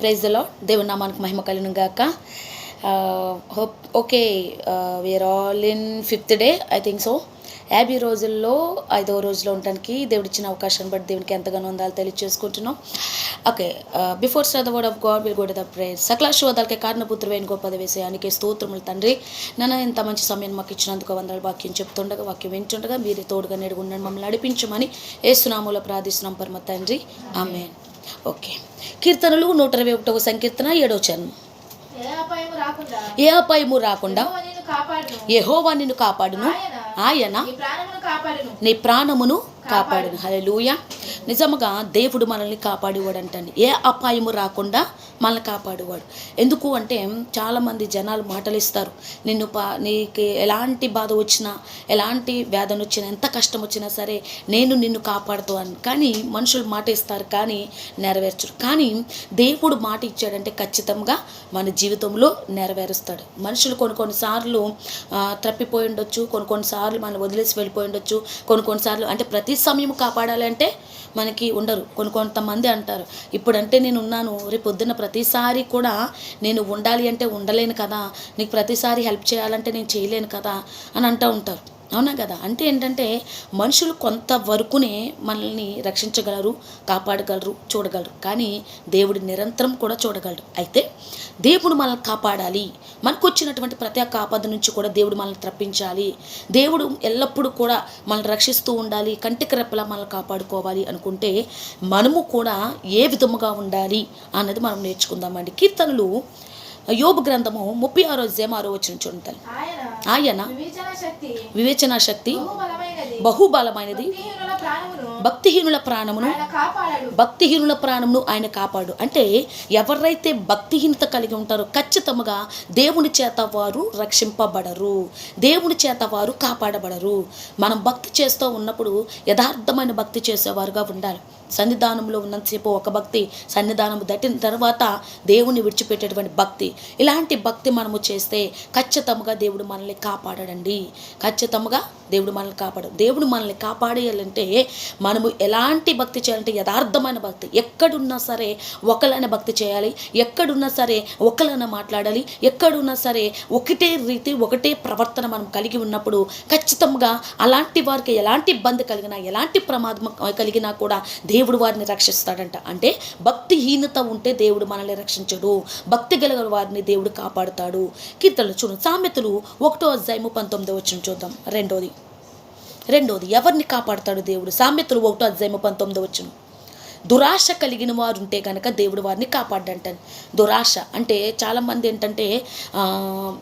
ప్రైజ్లో దేవుని నామానికి మహిమ కలిగిన గాక. Hope okay we're all in fifth day I think so యాభై రోజుల్లో ఐదవ రోజులో ఉండడానికి దేవుడు ఇచ్చిన అవకాశాన్ని బట్టి దేవునికి ఎంతగానో ఉందాలో తెలియజేసుకుంటున్నాం okay before start the word of God will go to the prayer సకల శోధాలకి కారణపుత్రమైన గొప్ప విషయానికి స్తోత్రములు తండ్రి. నన్ను ఇంత మంచి సమయం మాకు ఇచ్చినందుకు వందల వాక్యం చెప్తుండగా వాక్యం వింటుండగా మీరే తోడుగా నేడుగుండండి మమ్మల్ని నడిపించమని ఏసునామూలో ప్రార్థిస్తున్నాం పరమ తండ్రి. ఆమె ఓకే. కీర్తనలు నూట ఇరవై ఒకటవ సంకీర్తన ఏడో చరణం. ఏ అపాయము రాకుండా. యెహోవా నిన్ను కాపాడును. ఆయన. నీ ప్రాణమును కాపాడును. హల్లెలూయా. నిజముగా దేవుడు మనల్ని కాపాడేవాడు అంటండి ఏ అపాయము రాకుండా మనల్ని కాపాడేవాడు. ఎందుకు అంటే చాలామంది జనాలు మాటలు ఇస్తారు నిన్ను పా నీకు ఎలాంటి బాధ వచ్చినా ఎలాంటి వేదన వచ్చినా ఎంత కష్టం వచ్చినా సరే నేను నిన్ను కాపాడుతూ అని కానీ మనుషులు మాట ఇస్తారు కానీ నెరవేర్చరు. కానీ దేవుడు మాట ఇచ్చాడంటే ఖచ్చితంగా మన జీవితంలో నెరవేరుస్తాడు. మనుషులు కొన్ని కొన్నిసార్లు ఆ, తప్పిపోయి ఉండొచ్చు. కొన్ని కొన్నిసార్లు మనం వదిలేసి వెళ్ళిపోయి ఉండొచ్చు. కొన్ని కొన్నిసార్లు అంటే ప్రతి సమయం కాపాడాలంటే మనకి ఉండరు. కొన్ని కొంతమంది అంటారు ఇప్పుడంటే నేను ఉన్నాను రేపు పొద్దున్న ప్రతిసారి కూడా నేను ఉండాలి అంటే ఉండలేను కదా నీకు ప్రతిసారి హెల్ప్ చేయాలంటే నేను చేయలేను కదా అని అంటూ ఉంటారు. అవునా కదా? అంటే ఏంటంటే మనుషులు కొంతవరకునే మనల్ని రక్షించగలరు కాపాడగలరు చూడగలరు. కానీ దేవుడు నిరంతరం కూడా చూడగలరు అయితే దేవుడు మనల్ని కాపాడాలి. మనకు వచ్చినటువంటి ప్రతి ఒక్క ఆపద నుంచి కూడా దేవుడు మనల్ని తప్పించాలి. దేవుడు ఎల్లప్పుడూ కూడా మనల్ని రక్షిస్తూ ఉండాలి. కంటికి రెప్పలా మనల్ని కాపాడుకోవాలి అనుకుంటే మనము కూడా ఏ విధముగా ఉండాలి అన్నది మనం నేర్చుకుందామండి. కీర్తనలు యోబు గ్రంథము ముప్పై ఆరో జేమారో వచ్చిన చూడండి ఆయన వివేచన శక్తి బహుబలమైనది. భక్తిహీనుల ప్రాణమును భక్తిహీనుల ప్రాణమును ఆయన కాపాడడు. భక్తిహీనుల ప్రాణమును ఆయన కాపాడు. అంటే ఎవరైతే భక్తిహీనత కలిగి ఉంటారో ఖచ్చితంగా దేవుని చేత వారు రక్షింపబడరు. దేవుని చేత వారు కాపాడబడరు. మనం భక్తి చేస్తూ ఉన్నప్పుడు యథార్థమైన భక్తి చేసేవారుగా ఉండాలి. సన్నిధానంలో ఉన్నంతసేపు ఒక భక్తి సన్నిధానం దట్టిన తర్వాత దేవుని విడిచిపెట్టేటువంటి భక్తి. ఇలాంటి భక్తి మనము చేస్తే ఖచ్చితంగా దేవుడు మనల్ని కాపాడడండి. ఖచ్చితంగా దేవుడు మనల్ని కాపాడు. దేవుడు మనల్ని కాపాడేయాలంటే మనము ఎలాంటి భక్తి చేయాలంటే యథార్థమైన భక్తి. ఎక్కడున్నా సరే ఒకలైన భక్తి చేయాలి ఎక్కడున్నా సరే ఒకలైన మాట్లాడాలి ఎక్కడున్నా సరే ఒకటే రీతి ఒకటే ప్రవర్తన మనం కలిగి ఉన్నప్పుడు ఖచ్చితంగా అలాంటి వారికి ఎలాంటి ఇబ్బంది కలిగినా ఎలాంటి ప్రమాదం కలిగినా కూడా దేవుడు వారిని రక్షిస్తాడంట. అంటే భక్తిహీనత ఉంటే దేవుడు మనల్ని రక్షించడు. భక్తి గల వారిని దేవుడు కాపాడుతాడు. కీర్తనలు చూడు సామెతలు ఒకటో అధ్యాయము పంతొమ్మిదో వచ్చిన చూద్దాం. రెండోది రెండోది ఎవరిని కాపాడుతాడు దేవుడు? సామెతలు ఒకటో అధ్యాయము పంతొమ్మిదో వచ్చును దురాశ కలిగిన వారు ఉంటే కనుక దేవుడు వారిని కాపాడంటాను. దురాశ అంటే చాలామంది ఏంటంటే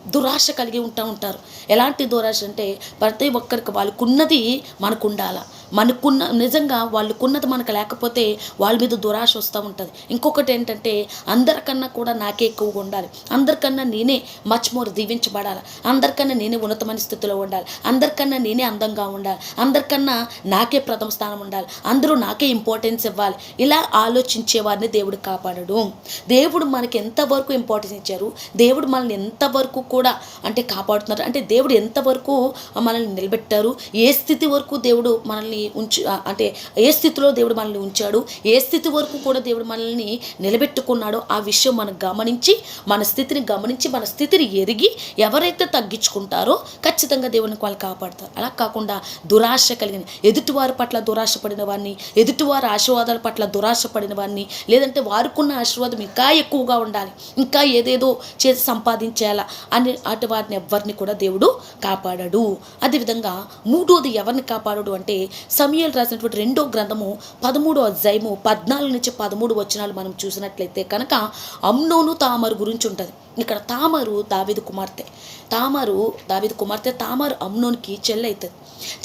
దురాశ కలిగి ఉంటా ఉంటారు. ఎలాంటి దురాశ అంటే ప్రతి ఒక్కరికి వాళ్ళకున్నది మనకు ఉండాలా మనకున్న నిజంగా వాళ్ళకున్నది మనకు లేకపోతే వాళ్ళ మీద దురాశ వస్తూ ఉంటుంది. ఇంకొకటి ఏంటంటే అందరికన్నా కూడా నాకే ఎక్కువగా ఉండాలి. అందరికన్నా నేనే మచ్ మోర్ దీవించబడాలి. అందరికన్నా నేనే ఉన్నతమైన స్థితిలో ఉండాలి. అందరికన్నా నేనే అందంగా ఉండాలి. అందరికన్నా నాకే ప్రథమ స్థానం ఉండాలి. అందరూ నాకే ఇంపార్టెన్స్ ఇవ్వాలి. ఇలా ఆలోచించే వారిని దేవుడు కాపాడడు. దేవుడు మనకి ఎంతవరకు ఇంపార్టెన్స్ ఇచ్చారు? దేవుడు మనల్ని ఎంతవరకు కూడా అంటే కాపాడుతున్నారు? అంటే దేవుడు ఎంతవరకు మనల్ని నిలబెట్టారు? ఏ స్థితి వరకు దేవుడు మనల్ని ఉంచు అంటే ఏ స్థితిలో దేవుడు మనల్ని ఉంచాడు? ఏ స్థితి వరకు కూడా దేవుడు మనల్ని నిలబెట్టుకున్నాడో ఆ విషయం మనం గమనించి మన స్థితిని గమనించి మన స్థితిని ఎరిగి ఎవరైతే తగ్గించుకుంటారో ఖచ్చితంగా దేవుడిని వాళ్ళు కాపాడతారు. అలా కాకుండా దురాశ కలిగిన ఎదుటివారి పట్ల దురాశ పడిన వారిని ఎదుటివారి ఆశీర్వాదాల పట్ల దురాశ దురాశపడిన వారిని లేదంటే వారికున్న ఆశీర్వాదం ఇంకా ఎక్కువగా ఉండాలి. ఇంకా ఏదేదో చేసి సంపాదించేలా అని అటు వారిని ఎవరిని కూడా దేవుడు కాపాడాడు. అదేవిధంగా మూడోది ఎవరిని కాపాడాడు అంటే సమయాలు రాసినటువంటి రెండో గ్రంథము పదమూడో అధ్యాయము పద్నాలుగు నుంచి పదమూడు వచనాలు మనం చూసినట్లయితే కనుక అమ్నోను తామరు గురించి ఉంటుంది. ఇక్కడ తామరు దావిదు కుమార్తె. తామరు దావిదు కుమార్తె తామరు అమ్నోనికి చెల్లి అవుతుంది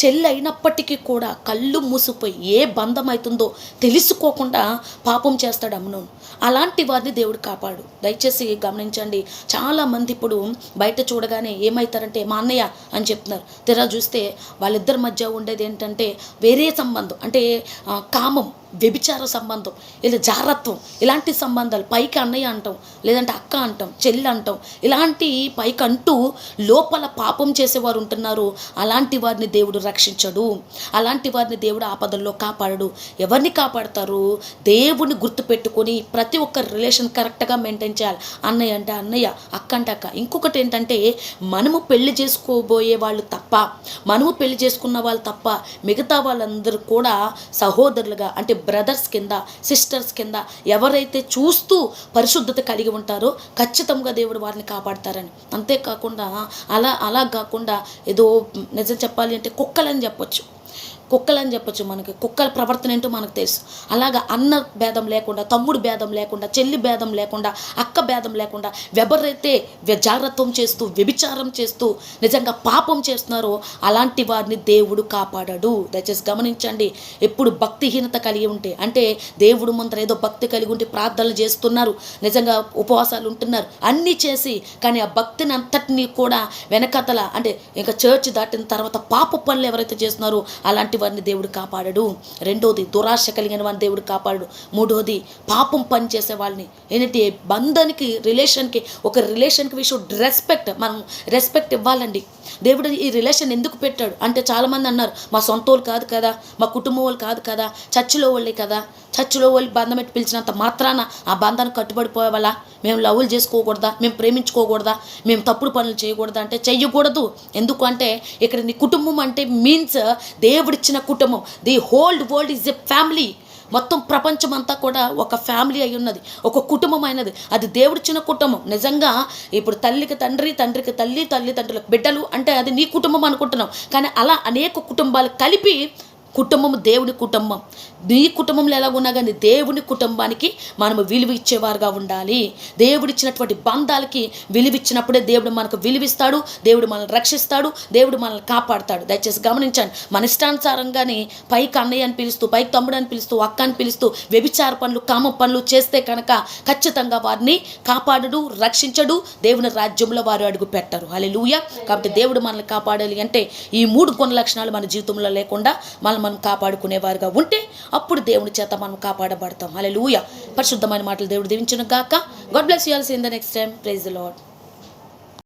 చెల్లి అయినప్పటికీ కూడా కళ్ళు మూసిపోయి ఏ బంధం అవుతుందో తెలుసుకోకుండా పాపం చేస్తాడు అమ్నోను అలాంటి వారిని దేవుడు కాపాడు. దయచేసి గమనించండి. చాలామంది ఇప్పుడు బయట చూడగానే ఏమవుతారంటే మా అన్నయ్య అని చెప్తున్నారు. తెర చూస్తే వాళ్ళిద్దరి మధ్య ఉండేది ఏంటంటే వేరే సంబంధం. అంటే కామం. వ్యభిచార సంబంధం లేదా జారత్వం ఇలాంటి సంబంధాలు పైకి అన్నయ్య అంటాం లేదంటే అక్క అంటాం చెల్లి అంటాం ఇలాంటి పైకి అంటూ లోపల పాపం చేసేవారు ఉంటున్నారు. అలాంటి వారిని దేవుడు రక్షించడు. అలాంటి వారిని దేవుడు ఆపదల్లో కాపాడడు. ఎవరిని కాపాడతారు? దేవుని గుర్తుపెట్టుకొని ప్రతి ఒక్క రిలేషన్ కరెక్ట్గా మెయింటైన్ చేయాలి. అన్నయ్య అంటే అన్నయ్య అక్క అంటే అక్క. ఇంకొకటి ఏంటంటే మనము పెళ్ళి చేసుకోబోయే వాళ్ళు తప్ప మనము పెళ్ళి చేసుకున్న వాళ్ళు తప్ప మిగతా వాళ్ళందరూ కూడా సహోదరులుగా అంటే బ్రదర్స్ కింద సిస్టర్స్ కింద ఎవరైతే చూస్తూ పరిశుద్ధత కలిగి ఉంటారో ఖచ్చితంగా దేవుడు వారిని కాపాడతారని. అంతేకాకుండా అలా అలా కాకుండా ఏదో నిజం చెప్పాలి అంటే కుక్కలని చెప్పొచ్చు. కుక్కలని చెప్పొచ్చు మనకి. కుక్కల ప్రవర్తన ఏంటో మనకు తెలుసు. అలాగా అన్న భేదం లేకుండా తమ్ముడు భేదం లేకుండా చెల్లి భేదం లేకుండా అక్క భేదం లేకుండా ఎవరైతే జాగ్రత్తం చేస్తూ వ్యభిచారం చేస్తూ నిజంగా పాపం చేస్తున్నారో అలాంటి వారిని దేవుడు కాపాడాడు. దయచేసి గమనించండి. ఎప్పుడు భక్తిహీనత కలిగి ఉంటే అంటే దేవుడు ముందర ఏదో భక్తి కలిగి ఉంటే ప్రార్థనలు చేస్తున్నారు నిజంగా ఉపవాసాలు ఉంటున్నారు అన్నీ చేసి కానీ ఆ భక్తిని అంతటినీ కూడా వెనకతల అంటే ఇంకా చర్చ్ దాటిన తర్వాత పాప పనులు ఎవరైతే చేస్తున్నారో అలాంటి వారిని దేవుడు కాపాడడు. రెండోది దురాశ కలిగిన వారిని దేవుడు కాపాడు మూడోది పాపం పని చేసే వాళ్ళని ఏంటంటే బంధానికి రిలేషన్కి ఒక రిలేషన్కి విషయం రెస్పెక్ట్ మనం రెస్పెక్ట్ ఇవ్వాలండి. దేవుడు ఈ రిలేషన్ ఎందుకు పెట్టాడు? అంటే చాలామంది అన్నారు మా సొంత వాళ్ళు కాదు కదా మా కుటుంబం వాళ్ళు కాదు కదా చర్చిలో వాళ్ళే కదా చర్చిలో వాళ్ళు బంధం పెట్టి పిలిచినంత మాత్రాన ఆ బంధాన్ని కట్టుబడిపోవాలా మేము లవ్లు చేసుకోకూడదా? మేము ప్రేమించుకోకూడదా? మేము తప్పుడు పనులు చేయకూడదా? అంటే చెయ్యకూడదు. ఎందుకు అంటే ఇక్కడ నీ కుటుంబం అంటే మీన్స్ దేవుడిచ్చిన కుటుంబం. The whole world is a family మొత్తం ప్రపంచం అంతా కూడా ఒక ఫ్యామిలీ అయి ఉన్నది. ఒక కుటుంబం అయినది అది దేవుడిచ్చిన కుటుంబం. నిజంగా ఇప్పుడు తల్లికి తండ్రి తండ్రికి తల్లి తల్లి తండ్రులకు బిడ్డలు అంటే అది నీ కుటుంబం అనుకుంటున్నాం. కానీ అలా అనేక కుటుంబాలు కలిపి కుటుంబం దేవుని కుటుంబం. నీ కుటుంబంలో ఎలా ఉన్నా కానీ దేవుని కుటుంబానికి మనము విలువ ఇచ్చేవారుగా ఉండాలి. దేవుడిచ్చినటువంటి బంధాలకి విలువ ఇచ్చినప్పుడే దేవుడు మనకు విలువిస్తాడు దేవుడు మనల్ని రక్షిస్తాడు దేవుడు మనల్ని కాపాడుతాడు. దయచేసి గమనించండి మన ఇష్టానుసారంగానే పైకి అన్నయ్య అని పిలుస్తూ పైకి తమ్ముడు అని పిలుస్తూ అక్క అని పిలుస్తూ వ్యభిచార పనులు కామ పనులు చేస్తే కనుక ఖచ్చితంగా వారిని కాపాడడు రక్షించడు దేవుని రాజ్యంలో వారు అడుగు పెట్టరు. హల్లెలూయా. కాబట్టి దేవుడు మనల్ని కాపాడాలి అంటే ఈ మూడు గుణ లక్షణాలు మన జీవితంలో లేకుండా మనం మనం కాపాడుకునేవారుగా ఉంటే అప్పుడు దేవుని చేత మనం కాపాడబడతాం. హల్లెలూయా పరిశుద్ధమైన మాటలు దేవుడు దీవించిన గాక. God bless you all in the next time praise the Lord